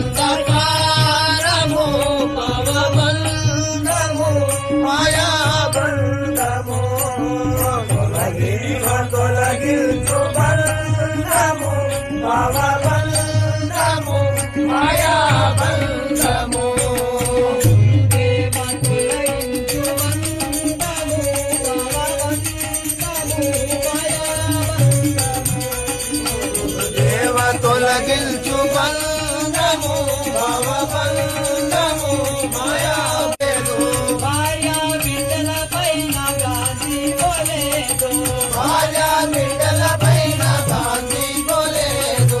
అంధకారము పవబంధము మాయాబంధము. తొలగి తొలగి బంధము పవబంధము మాయాబంధము. దేవ తొలగిల్చు బంధ బంధము భవబంధము మాయా పేరు భార్య బిడ్డల పైన గాంధీ పోలేదు. భార్యా బిడ్డల పైన గాంధీ పోలేదు.